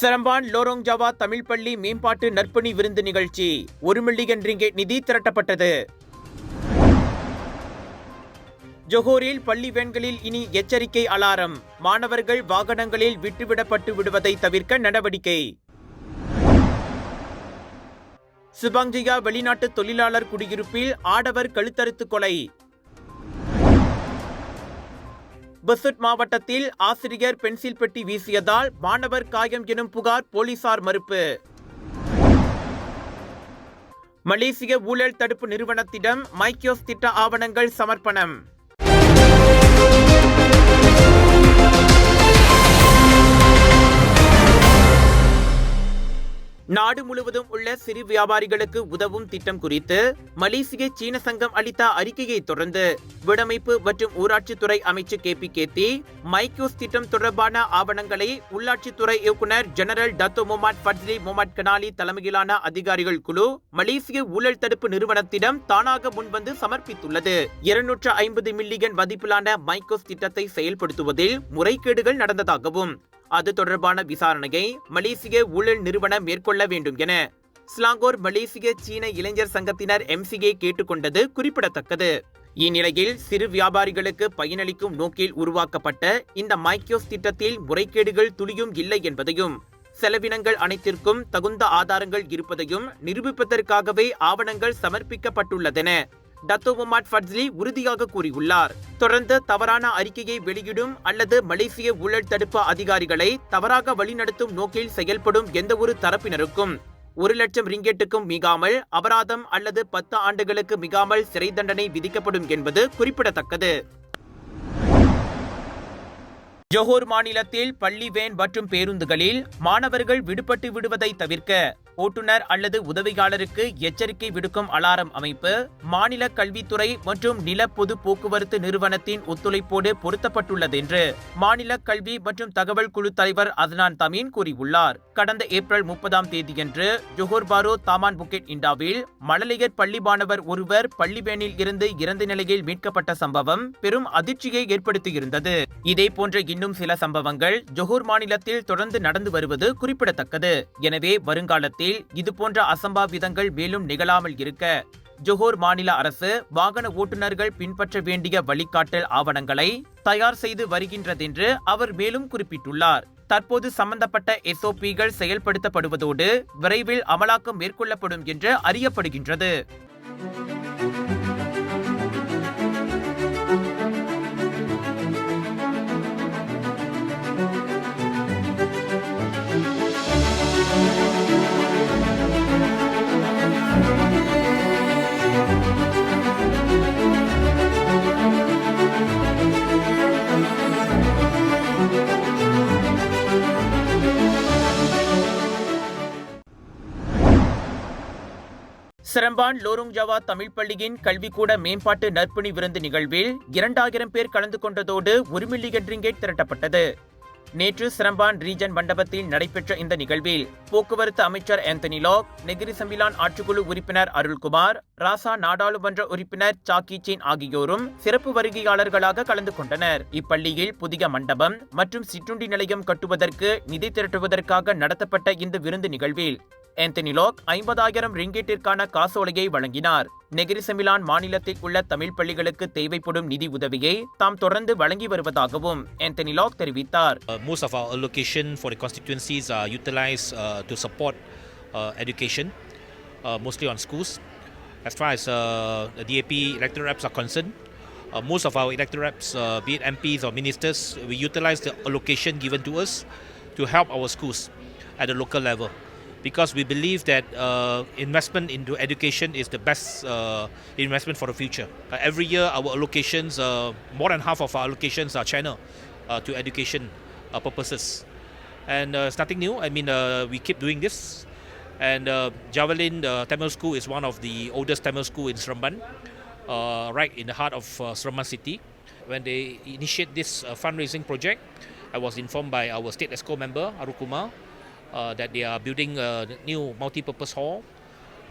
Seremban Lorong Java Tamil பள்ளி மேம்பாட்டு நற்பணி விருந்து நிகழ்ச்சி. ஒரு மில்லியன் ரிங்கெட் நிதி திரட்டப்பட்டது. ஜொஹோரில் பள்ளி வேன்களில் இனி எச்சரிக்கை அலாரம். மாணவர்கள் வாகனங்களில் விட்டுவிடப்பட்டு விடுவதை தவிர்க்க நடவடிக்கை. சுபாங்ஜியா வெளிநாட்டு தொழிலாளர் குடியிருப்பில் ஆடவர் கழுத்தறுத்து கொலை. பசுட் மாவட்டத்தில் ஆசிரியர் பென்சில் பெட்டி வீசியதால் மாணவர் காயம் எனும் புகார் போலீசார் மறுப்பு. மலேசிய ஊழல் தடுப்பு நிறுவனத்திடம் மைக்கியோஸ் திட்ட ஆவணங்கள் சமர்ப்பணம். நாடு முழுவதும் உள்ள சிறு வியாபாரிகளுக்கு உதவும் திட்டம் குறித்து மலேசிய சீன சங்கம் அளித்த அறிக்கையை தொடர்ந்து வீடமைப்பு மற்றும் ஊராட்சித்துறை அமைச்சர் கே பி கேத்தி மைக்யூஸ் திட்டம் தொடர்பான ஆவணங்களை உள்ளாட்சித்துறை இயக்குநர் general Dato Mohamad Fadli Mohamad கனாலி தலைமையிலான அதிகாரிகள் குழு மலேசிய ஊழல் தடுப்பு நிறுவனத்திடம் தானாக முன்வந்து சமர்ப்பித்துள்ளது. இருநூற்று ஐம்பது மில்லியன் மதிப்பிலான மைக்ரோஸ் திட்டத்தை செயல்படுத்துவதில் முறைகேடுகள் நடந்ததாகவும் அது தொடர்பான விசாரணையை மலேசிய ஊழல் நிறுவனம் மேற்கொள்ள வேண்டும் என ஸ்லாங்கோர் மலேசிய சீன இளைஞர் சங்கத்தினர் எம்சிஏ கேட்டுக்கொண்டது குறிப்பிடத்தக்கது. இந்நிலையில் சிறு வியாபாரிகளுக்கு பயனளிக்கும் நோக்கில் உருவாக்கப்பட்ட இந்த மைக்யோஸ் திட்டத்தில் முறைகேடுகள் துளியும் இல்லை என்பதையும் செலவினங்கள் அனைத்திற்கும் தகுந்த ஆதாரங்கள் இருப்பதையும் நிரூபிப்பதற்காகவே ஆவணங்கள் சமர்ப்பிக்கப்பட்டுள்ளதென டத்தோமாட் ஃபட்ஸ்லி உறுதியாக கூறியுள்ளார். தொடர்ந்து தவறான அறிக்கையை வெளியிடும் அல்லது மலேசிய ஊழல் தடுப்பு அதிகாரிகளை தவறாக வழிநடத்தும் நோக்கில் செயல்படும் எந்தவொரு தரப்பினருக்கும் ஒரு லட்சம் ரிங்கெட்டுக்கும் மிகாமல் அபராதம் அல்லது பத்து ஆண்டுகளுக்கு மிகாமல் சிறை தண்டனை விதிக்கப்படும் என்பது குறிப்பிடத்தக்கது. ஜோஹர் மாநிலத்தில் பள்ளி வேன் மற்றும் பேருந்துகளில் மாணவர்கள் விடுபட்டு விடுவதை தவிர்க்க ஓட்டுநர் அல்லது உதவியாளருக்கு எச்சரிக்கை விடுக்கும் அலாரம் அமைப்பு மாநில கல்வித்துறை மற்றும் நில பொது போக்குவரத்து நிறுவனத்தின் ஒத்துழைப்போடு பொருத்தப்பட்டுள்ளது என்று மாநில கல்வி மற்றும் தகவல் குழு தலைவர் அத்னான் தமீன் கூறியுள்ளார். கடந்த ஏப்ரல் முப்பதாம் தேதியன்று ஜொஹோர் பாரோ தாமான் புக்கெட் இண்டாவில் மழலையர் பள்ளி மாணவர் ஒருவர் பள்ளிவேனில் இருந்து இறந்த நிலையில் மீட்கப்பட்ட சம்பவம் பெரும் அதிர்ச்சியை ஏற்படுத்தியிருந்தது. இதே போன்ற இன்னும் சில சம்பவங்கள் ஜொஹூர் மாநிலத்தில் தொடர்ந்து நடந்து வருவது குறிப்பிடத்தக்கது. எனவே வருங்காலத்தில் இதுபோன்ற அசம்பாவிதங்கள் மேலும் நிகழாமல் இருக்க ஜொஹோர் மாநில அரசு வாகன ஓட்டுநர்கள் பின்பற்ற வேண்டிய வழிகாட்டல் ஆவணங்களை தயார் செய்து வருகின்றதென்று அவர் மேலும் குறிப்பிட்டுள்ளார். தற்போது சம்பந்தப்பட்ட எஸ்ஓபிகள் செயல்படுத்தப்படுவதோடு விரைவில் அமலாக்கம் மேற்கொள்ளப்படும் என்று அறியப்படுகின்றது. சிரம்பான் லோருங் ஜாவா தமிழ் பள்ளியின் கல்விக்கூட மேம்பாட்டு நற்பணி விருந்து நிகழ்வில் இரண்டாயிரம் பேர் கலந்து கொண்டதோடு ஒரு மில்லியன் திரட்டப்பட்டது. நேற்று சிரம்பான் ரீஜன் மண்டபத்தில் நடைபெற்ற இந்த நிகழ்வில் போக்குவரத்து அமைச்சர் ஆந்தனி லாக் நெகிரி சம்பிலான் ஆட்சிக்குழு உறுப்பினர் அருள்குமார் ராசா நாடாளுமன்ற உறுப்பினர் சாக்கி சீன் ஆகியோரும் சிறப்பு வருகையாளர்களாக கலந்து கொண்டனர். இப்பள்ளியில் புதிய மண்டபம் மற்றும் சிற்றுண்டி நிலையம் கட்டுவதற்கு நிதி திரட்டுவதற்காக நடத்தப்பட்ட இந்த விருந்து நிகழ்வில் ஆந்தனி லாக் ஐம்பதாயிரம் ரிங்கெட்டிற்கான காசோலையை வழங்கினார் நெகிரி செமிலான் மாநிலத்தில் உள்ள தமிழ் பள்ளிகளுக்கு தேவைப்படும் நிதி உதவியை தாம் தொடர்ந்து வழங்கி வருவதாகவும் ஆந்தனி லாக் தெரிவித்தார் Uh, most of our allocation for the constituencies are utilized uh, to support uh, education, uh, mostly on schools. As far as uh, the DAP electoral reps are concerned, uh, most of our electoral reps, uh, be it MPs or ministers, we utilize the allocation given to us to help our schools at the local level. Because we believe that uh, investment into education is the best uh, investment for the future. Uh, every year, our allocations, uh, more than half of our allocations are channeled uh, to education uh, purposes. And it's nothing new. I mean, we keep doing this. And Javelin Tamil School is one of the oldest Tamil school in Seremban, uh, right in the heart of Seremban city. When they initiate this fundraising project, I was informed by our state ESCO member Arukumar that they are building a new multi-purpose hall.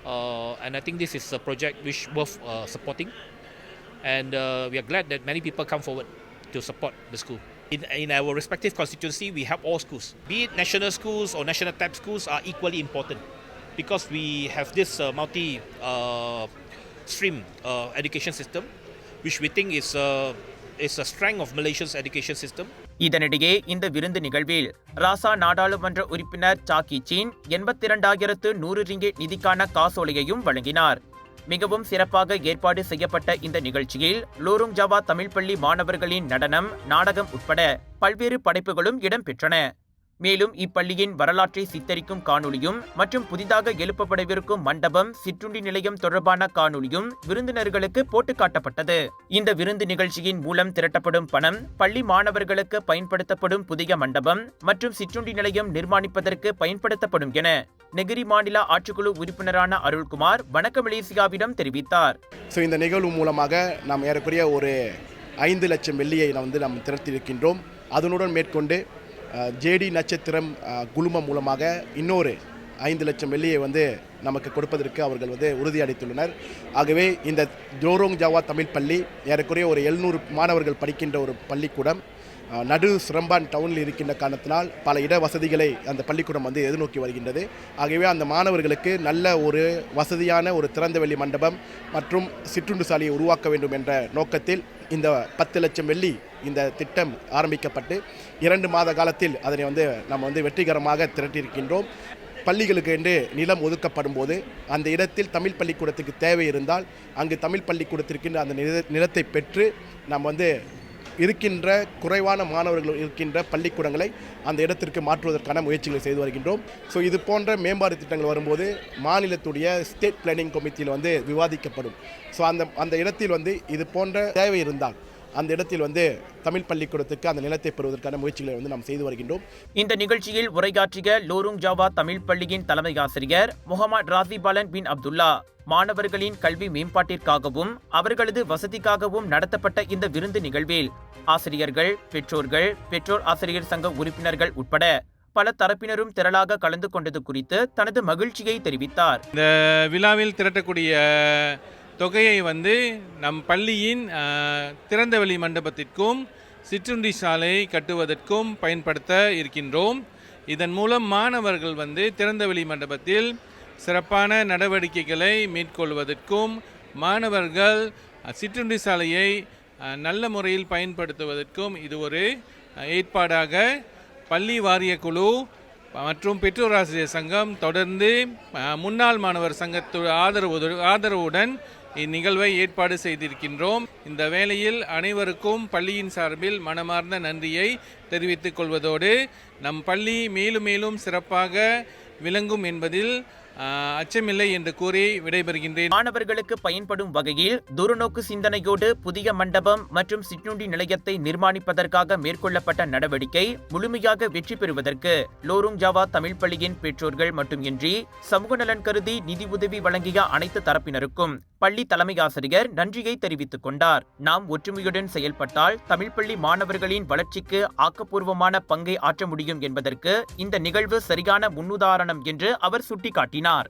Uh, and I think this is a project which worth uh, supporting. And uh, we are glad that many people come forward to support the school. In, in our respective constituency, we have all schools. Be it national schools or national type schools are equally important because we have this uh, multi uh, stream uh, education system, which we think is, uh, is a strength of Malaysia's education system. இதனிடையே இந்த விருந்து நிகழ்வில் ராசா நாடாளுமன்ற உறுப்பினர் சாக்கி scene எண்பத்தி இரண்டாயிரத்து நூறு ரிங்கே நிதிக்கான காசோலையையும் வழங்கினார். மிகவும் சிறப்பாக ஏற்பாடு செய்யப்பட்ட இந்த நிகழ்ச்சியில் லோருங் ஜாவா தமிழ் பள்ளி மாணவர்களின் நடனம் நாடகம் உட்பட பல்வேறு படைப்புகளும் இடம்பெற்றன. மேலும் இப்பள்ளியின் வரலாற்றை சித்தரிக்கும் காணொலியும் மற்றும் புதிதாக எழுப்பப்படவிருக்கும் மண்டபம் சிற்றுண்டி நிலையம் தொடர்பான காணொலியும் விருந்தினர்களுக்கு போட்டு காட்டப்பட்டது இந்த விருந்து நிகழ்ச்சியின் மூலம் திரட்டப்படும் பணம் பள்ளி மாணவர்களுக்கு பயன்படுத்தப்படும் புதிய மண்டபம் மற்றும் சிற்றுண்டி நிலையம் நிர்மாணிப்பதற்கு பயன்படுத்தப்படும் என நெகிரி மாநில ஆட்சிக்குழு உறுப்பினரான அருள்குமார் வணக்க மலேசியாவிடம் தெரிவித்தார். ஸோ இந்த நிகழ்வு மூலமாக நாம் ஏறக்குறைய ஒரு ஐந்து லட்சம் வெள்ளியை வந்து நாம் திரட்டியிருக்கின்றோம். அதனுடன் மேற்கொண்டு ஜேடி நட்சத்திரம் குழுமம் மூலமாக இன்னொரு ஐந்து லட்சம் வெள்ளியை வந்து நமக்கு கொடுப்பதற்கு அவர்கள் வந்து உறுதியளித்துள்ளனர் ஆகவே இந்த ஜோரோங் ஜாவா தமிழ் பள்ளி ஏறக்குறைய ஒரு எழுநூறு மாணவர்கள் படிக்கின்ற ஒரு பள்ளிக்கூடம். நடு சிரம்பான் டவுனில் இருக்கின்ற காரணத்தினால் பல இட வசதிகளை அந்த பள்ளிக்கூடம் வந்து எதிர்நோக்கி வருகின்றது. ஆகவே அந்த மாணவர்களுக்கு நல்ல ஒரு வசதியான ஒரு திறந்தவெளி மண்டபம் மற்றும் சிற்றுண்டு சாலையை உருவாக்க வேண்டும் என்ற நோக்கத்தில் இந்த பத்து லட்சம் வெள்ளி இந்த திட்டம் ஆரம்பிக்கப்பட்டு இரண்டு மாத காலத்தில் அதனை வந்து நம்ம வந்து வெற்றிகரமாக திரட்டியிருக்கின்றோம். பள்ளிகளுக்கு என்று நிலம் ஒதுக்கப்படும் போது அந்த இடத்தில் தமிழ் பள்ளிக்கூடத்துக்கு தேவை இருந்தால் அங்கு தமிழ் பள்ளிக்கூடத்திற்கின்ற அந்த நிலத்தை பெற்று நாம் வந்து இருக்கின்ற குறைவான மாணவர்கள் இருக்கின்ற பள்ளிக்கூடங்களை அந்த இடத்திற்கு மாற்றுவதற்கான முயற்சிகளை செய்து வருகின்றோம். ஸோ இது போன்ற மேம்பாடு திட்டங்கள் வரும்போது மாநிலத்துடைய ஸ்டேட் பிளானிங் கமிட்டியில் வந்து விவாதிக்கப்படும். ஸோ அந்த அந்த இடத்தில் வந்து இது போன்ற தேவை இருந்தால் அந்த இடத்தில் வந்து தமிழ் பள்ளிக்கூடத்துக்கு அந்த நிலத்தை பெறுவதற்கான முயற்சிகளை வந்து நாம் செய்து வருகின்றோம். இந்த நிகழ்ச்சியில் உரையாற்றிய லோருங் ஜாவா தமிழ் பள்ளியின் தலைமை ஆசிரியர் முகமது ராசிபாலன் பின் அப்துல்லா. மாணவர்களின் கல்வி மேம்பாட்டிற்காகவும் அவர்களது வசதிக்காகவும் நடத்தப்பட்ட இந்த விருந்து நிகழ்வில் ஆசிரியர்கள் பெற்றோர்கள் பெற்றோர் ஆசிரியர் சங்க உறுப்பினர்கள் உட்பட பல தரப்பினரும் திரளாக கலந்து கொண்டது குறித்து தனது மகிழ்ச்சியை தெரிவித்தார். இந்த விழாவில் திரட்டக்கூடிய தொகையை வந்து நம் பள்ளியின் திறந்தவெளி மண்டபத்திற்கும் சிற்றுண்டி சாலை கட்டுவதற்கும் பயன்படுத்த இருக்கின்றோம். இதன் மூலம் மாணவர்கள் வந்து திறந்தவெளி மண்டபத்தில் சிறப்பான நடவடிக்கைகளை மேற்கொள்வதற்கும் மாணவர்கள் சிற்றுண்டி சாலையை நல்ல முறையில் பயன்படுத்துவதற்கும் இது ஒரு ஏற்பாடாக பள்ளி வாரிய குழு மற்றும் பெற்றோர் ஆசிரியர் சங்கம் தொடர்ந்து முன்னாள் மாணவர் சங்கத்து ஆதரவு ஆதரவுடன் இந்நிகழ்வை ஏற்பாடு செய்திருக்கின்றோம். இந்த வேளையில் அனைவருக்கும் பள்ளியின் சார்பில் மனமார்ந்த நன்றியை தெரிவித்துக் கொள்வதோடு நம் பள்ளி மேலும் மேலும் சிறப்பாக விளங்கும் என்பதில் அச்சமில்லை என்று கூறி விடைபெறுகின்றேன். மாணவர்களுக்கு பயன்படும் வகையில் துருநோக்கு சிந்தனையோடு புதிய மண்டபம் மற்றும் சிற்றுண்டி நிலையத்தை நிர்மாணிப்பதற்காக மேற்கொள்ளப்பட்ட நடவடிக்கை முழுமையாக வெற்றி பெறுவதற்கு லோருங் ஜாவா தமிழ் பள்ளியின் பெற்றோர்கள் மட்டுமின்றி சமூக நலன் கருதி நிதி உதவி வழங்கிய அனைத்து தரப்பினருக்கும் பள்ளி தலைமை ஆசிரியர் நன்றியை தெரிவித்துக் கொண்டார். நாம் ஒற்றுமையுடன் செயல்பட்டால் தமிழ் பள்ளி மாணவர்களின் வளர்ச்சிக்கு ஆக்கப்பூர்வமான பங்கை ஆற்ற முடியும் என்பதற்கு இந்த நிகழ்வு சரியான முன்னுதாரணம் என்று அவர் சுட்டிக்காட்டினார்.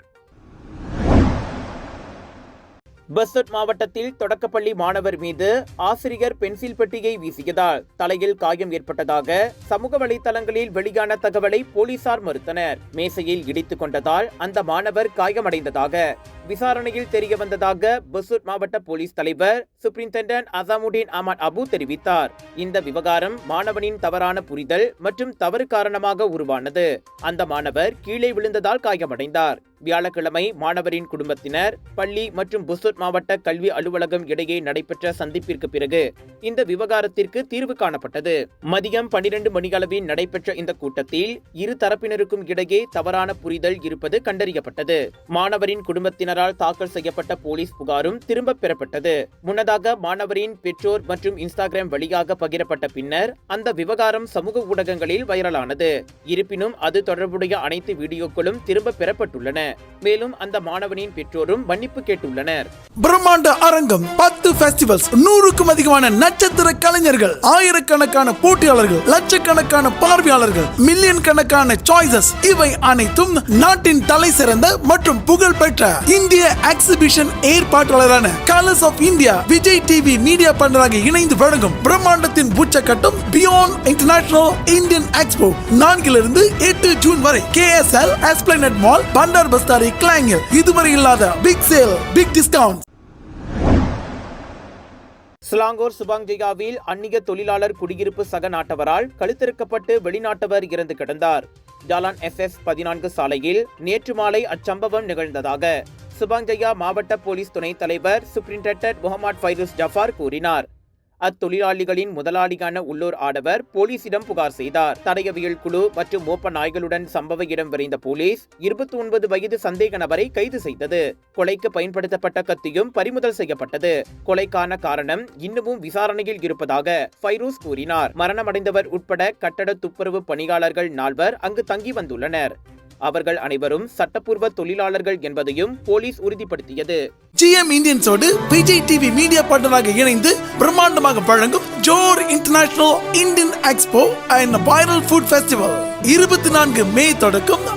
பஸ்தட் மாவட்டத்தில் தொடக்கப்பள்ளி மாணவர் மீது ஆசிரியர் பென்சில் பெட்டியை வீசியதால் தலையில் காயம் ஏற்பட்டதாக சமூக வலைதளங்களில் வெளியான தகவலை போலீசார் மறுத்தனர். மேசையில் இடித்துக் கொண்டதால் அந்த மாணவர் காயமடைந்ததாக விசாரணையில் தெரிய வந்ததாக பஸ்தட் மாவட்ட போலீஸ் தலைவர் சுப்ரிண்டென்டன்ட் அசாமுடீன் அஹமத் அபு தெரிவித்தார். இந்த விவகாரம் மாணவனின் தவறான புரிதல் மற்றும் தவறு காரணமாக உருவானது. அந்த மாணவர் கீழே விழுந்ததால் காயமடைந்தார். வியாழக்கிழமை மாணவரின் குடும்பத்தினர் பள்ளி மற்றும் புசூட் மாவட்ட கல்வி அலுவலகம் இடையே நடைபெற்ற சந்திப்பிற்கு பிறகு இந்த விவகாரத்திற்கு தீர்வு காணப்பட்டது. மதியம் பனிரெண்டு மணியளவில் நடைபெற்ற இந்த கூட்டத்தில் இரு தரப்பினருக்கும் இடையே தவறான புரிதல் இருப்பது கண்டறியப்பட்டது. மாணவரின் குடும்பத்தினரால் தாக்கல் செய்யப்பட்ட போலீஸ் புகாரும் திரும்பப் பெறப்பட்டது. முன்னதாக மாணவரின் பெற்றோர் மற்றும் இன்ஸ்டாகிராம் வழியாக பகிரப்பட்ட பின்னர் அந்த விவகாரம் சமூக ஊடகங்களில் வைரலானது. இருப்பினும் அது தொடர்புடைய அனைத்து வீடியோக்களும் திரும்ப பெறப்பட்டுள்ளன. மேலும் அந்த மாணவனின் பெற்றோரும் மன்னிப்பு கேட்டுள்ளனர். பிரம்மாண்ட அரங்கம் பத்து பெஸ்டிவல்ஸ் நூறுக்கும் அதிகமான நட்சத்திர கலைஞர்கள் ஆயிரக்கணக்கான போட்டியாளர்கள் லட்சக்கணக்கான பார்வையாளர்கள் மில்லியன் கணக்கான சாய்ஸஸ் இவை அனைத்தும் நாட்டின் தலை சிறந்த மற்றும் புகழ் பெற்ற இந்திய exhibition ஏற்பாட்டாளரான colours of India Vijay TV media பண்டராக இணைந்து வழங்கும் பிரம்மாண்டத்தின் உச்சக்கட்டம் பியாண்ட் இன்டர்நேஷனல் இந்தியன் எக்ஸ்போ நான்கிலிருந்து எட்டு ஜூன் வரை கேஎஸ்எல் எஸ்பிளனட் மால் பண்டார் பஸ்தாரி கிளாங்கில் இதுவரை இல்லாத big sale big discount Selangor சுபாங்ஜிகாவில் அந்நிய தொழிலாளர் குடியிருப்பு சக நாட்டவரால் கழுத்திருக்கப்பட்டு வெளிநாட்டவர் இறந்து கிடந்தார். ஜாலான் எஸ் எஸ் பதினான்கு சாலையில் நேற்று மாலை அச்சம்பவம் நிகழ்ந்ததாக சுபாங்ஜயா மாவட்ட போலீஸ் துணைத் தலைவர் சூப்பரிண்டென்டன்ட் முகமது ஃபைரூஸ் ஜஃபார் கூறினார். அத்தொழிலாளிகளின் முதலாளியான உள்ளூர் ஆடவர் போலீசிடம் புகார் செய்தார். தடயவியல் குழு மற்றும் மோப்ப நாய்களுடன் சம்பவ இடம் விரைந்த போலீஸ் இருபத்தி ஒன்பது வயது சந்தேக நபரை கைது செய்தது. கொலைக்கு பயன்படுத்தப்பட்ட கத்தியும் பறிமுதல் செய்யப்பட்டது. கொலைக்கான காரணம் இன்னமும் விசாரணையில் இருப்பதாக ஃபைரூஸ் கூறினார். மரணமடைந்தவர் உட்பட கட்டட துப்புரவு பணியாளர்கள் நால்வர் அங்கு தங்கி வந்துள்ளனர். அவர்கள் அனைவரும் சட்டப்பூர்வ தொழிலாளர்கள் என்பதையும் போலீஸ் உறுதிப்படுத்தியது. ஜிஎம் இந்தியன்ஸோடு விஜய் டிவி மீடியா பார்ட்னராக இணைந்து பிரம்மாண்டமாக வழங்கும் Johor international Indian expo and viral food festival இருபத்தி நான்கு மே தொடக்கம்